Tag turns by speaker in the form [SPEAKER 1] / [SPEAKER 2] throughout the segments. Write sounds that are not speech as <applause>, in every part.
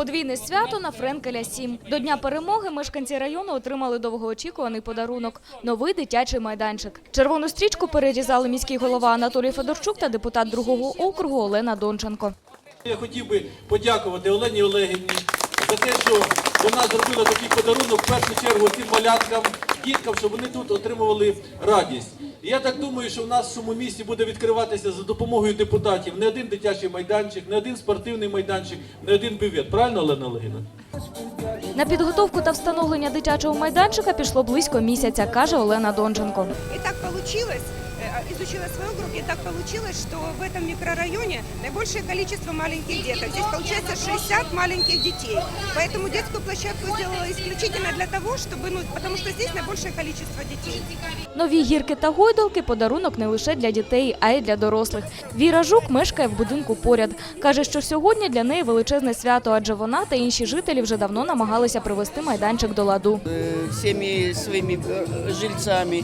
[SPEAKER 1] Подвійне свято на Френкеля 7. До Дня перемоги мешканці району отримали довгоочікуваний подарунок – новий дитячий майданчик. Червону стрічку перерізали міський голова Анатолій Федорчук та депутат другого округу Олена Донченко.
[SPEAKER 2] Я хотів би подякувати Олені Олегівні за те, що вона зробила такий подарунок в першу чергу цим маляткам, діткам, щоб вони тут отримували радість. І я так думаю, що в нашому місті буде відкриватися за допомогою депутатів не один дитячий майданчик, не один спортивний майданчик, не один бювет. Правильно, Олена Олегівна?
[SPEAKER 1] На підготовку та встановлення дитячого майданчика пішло близько місяця, каже Олена Донченко.
[SPEAKER 3] И так э, изучила свой округ, и так получилось, что в этом микрорайоне наибольшее количество маленьких деток. Здесь получается 60 маленьких детей. Поэтому детскую площадку сделала исключительно для того, чтобы, ну, потому что здесь наибольшее количество детей.
[SPEAKER 1] Нові гірки та гойдалки – подарунок не лише для дітей, а й для дорослих. Віра Жук мешкає в будинку поряд. Каже, що сьогодні для неї величезне свято, адже вона та інші жителі вже давно намагалися привести майданчик до ладу.
[SPEAKER 4] э, всеми своими э, жильцами.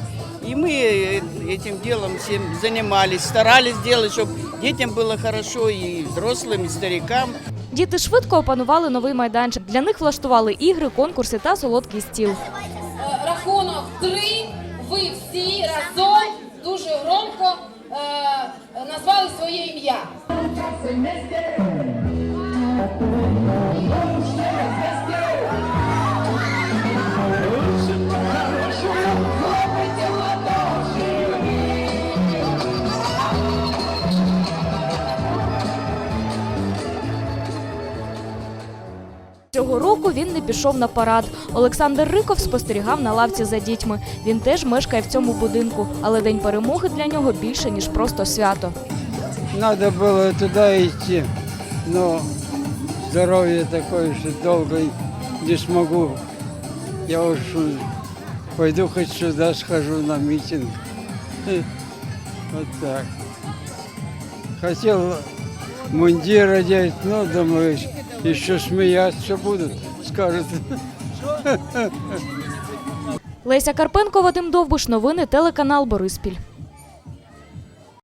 [SPEAKER 4] И мы э, этим делом всем занимались, старались сделать, чтобы детям было хорошо, и взрослым, и старикам.
[SPEAKER 1] Діти швидко опанували новий майданчик. Для них влаштували ігри, конкурси та солодкий стіл.
[SPEAKER 5] Е, рахунок три. Ви всі разом дуже громко е, назвали своє ім'я.
[SPEAKER 1] Цього року він не пішов на парад. Олександр Риков спостерігав на лавці за дітьми. Він теж мешкає в цьому будинку, але день перемоги для нього більше ніж просто свято.
[SPEAKER 6] Надо было туда идти, но здоровье такое, что долго не смогу. Я уж пойду хоть сюда схожу на митинг. Вот <laughs> так. Хотел мундир одеть, но думаю, еще сміятися будуть, скажуть.
[SPEAKER 1] Леся Карпенко, Вадим Довбуш, новини телеканал Бориспіль.